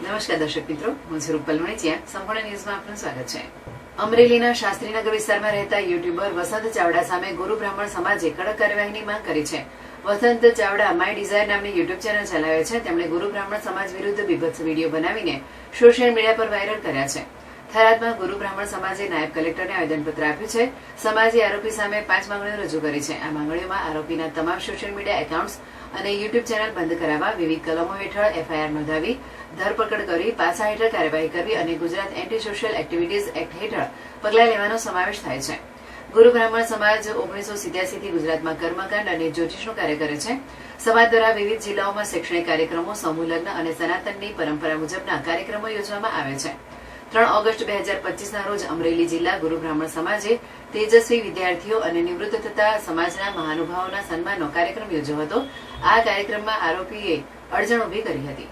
નમસ્કાર દર્શક મિત્રો, હું છું રૂપલ વણિચિયા સંપૂર્ણ ન્યૂઝમાં આપનું સ્વાગત છે. અમરેલીના શાસ્ત્રીનગર વિસ્તારમાં રહેતા યુટ્યુબર વસંત ચાવડા સામે ગુરુ બ્રાહ્મણ સમાજે કડક કાર્યવાહીની માંગ કરી છે. વસંત ચાવડા માય ડિઝાયર નામની યુટ્યુબ ચેનલ ચલાવે છે. તેમણે ગુરુ બ્રાહ્મણ સમાજ વિરુદ્ધ બીભત્સ વીડિયો બનાવીને સોશિયલ મીડિયા પર વાયરલ કર્યા છે. થરાદમાં ગુરુ બ્રાહ્મણ સમાજે નાયબ કલેક્ટરને આવેદનપત્ર આપ્યું છે. સમાજે આરોપી સામે પાંચ માંગણીઓ રજૂ કરી છે. આ માંગણીઓમાં આરોપીના તમામ સોશિયલ મીડિયા એકાઉન્ટ્સ અને યુટ્યુબ ચેનલ બંધ કરાવવા વિવિધ કલમો હેઠળ એફઆઈઆર નોંધાવી, ધરપકડ કરી પાસા હેઠળ કાર્યવાહી કરવી અને Gujarat anti social activities act હેઠળ પગલાં લેવાનો સમાવેશ થાય છે. ગુરુ બ્રાહ્મણ સમાજ ઓગણીસો સિત્યાસીથી ગુજરાતમાં કર્મકાંડ અને જ્યોતિષનું કાર્ય કરે છે. સમાજ દ્વારા વિવિધ જિલ્લાઓમાં શૈક્ષણિક કાર્યક્રમો, સમૂહ લગ્ન અને સનાતનની પરંપરા મુજબના કાર્યક્રમો યોજવામાં આવે છે. ત્રણ ઓગસ્ટ બે હજાર પચીસના રોજ અમરેલી જિલ્લા ગુરુ બ્રાહ્મણ સમાજે તેજસ્વી વિદ્યાર્થીઓ અને નિવૃત્ત થતા સમાજના મહાનુભાવોના સન્માનનો કાર્યક્રમ યોજ્યો હતો. આ કાર્યક્રમમાં આરોપીએ અડચણ ઊભી કરી હતી.